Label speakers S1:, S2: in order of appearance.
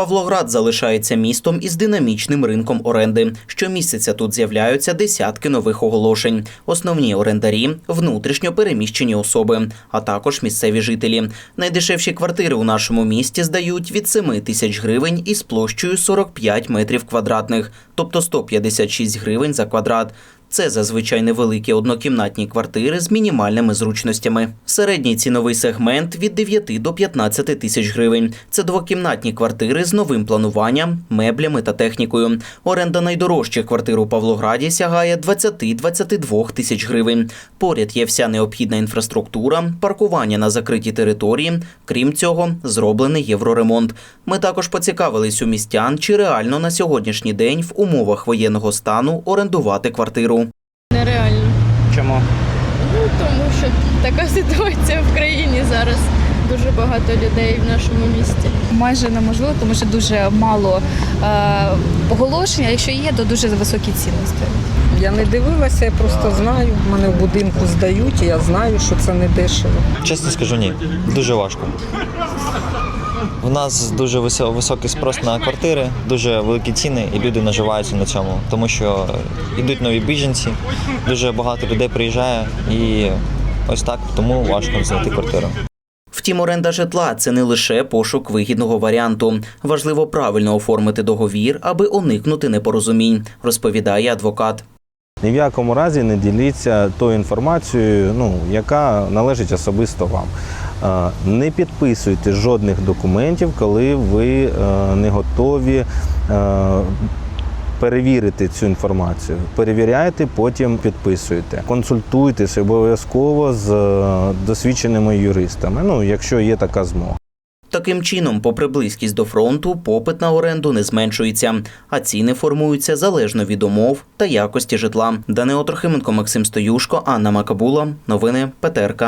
S1: Павлоград залишається містом із динамічним ринком оренди. Щомісяця тут з'являються десятки нових оголошень. Основні орендарі внутрішньо переміщені особи, а також місцеві жителі. Найдешевші квартири у нашому місті здають від 7 тисяч гривень із площею 45 метрів квадратних, тобто 156 гривень за квадрат. Це зазвичай невеликі однокімнатні квартири з мінімальними зручностями. Середній ціновий сегмент від 9 до 15 тисяч гривень. Це двокімнатні квартири з новим плануванням, меблями та технікою. Оренда найдорожчих квартир у Павлограді сягає 20-22 тисяч гривень. Поряд є вся необхідна інфраструктура, паркування на закритій території. Крім цього, зроблений євроремонт. Ми також поцікавились у містян, чи реально на сьогоднішній день в умовах воєнного стану орендувати квартиру.
S2: Нереально.
S1: Чому?
S2: Ну тому що така ситуація в країні зараз. Дуже багато людей в нашому місті.
S3: майже неможливо, тому що дуже мало е, оголошень, а якщо є, то дуже високі цінності.
S4: Я не дивилася, я просто знаю. В мене в будинку здають, і я знаю, що це не дешево.
S5: Чесно скажу, ні. Дуже важко. У нас дуже високий спрос на квартири, дуже великі ціни, і люди наживаються на цьому, тому що йдуть нові біженці, дуже багато людей приїжджає, і ось так тому важко знайти квартиру.
S1: Втім, оренда житла це не лише пошук вигідного варіанту. Важливо правильно оформити договір, аби уникнути непорозумінь, розповідає адвокат.
S6: Ні в якому разі не діліться тою інформацією, ну, яка належить особисто вам. Е, Не підписуйте жодних документів, коли ви е, не готові е, перевірити цю інформацію. Перевіряйте, потім підписуйте. Консультуйтесь обов'язково з досвідченими юристами, ну, якщо є така змога.
S1: Таким чином, попри близькість до фронту, попит на оренду не зменшується, а ціни формуються залежно від умов та якості житла. Данило Трохименко, Максим Стоюшко, Анна Макабула. Новини ПТРК.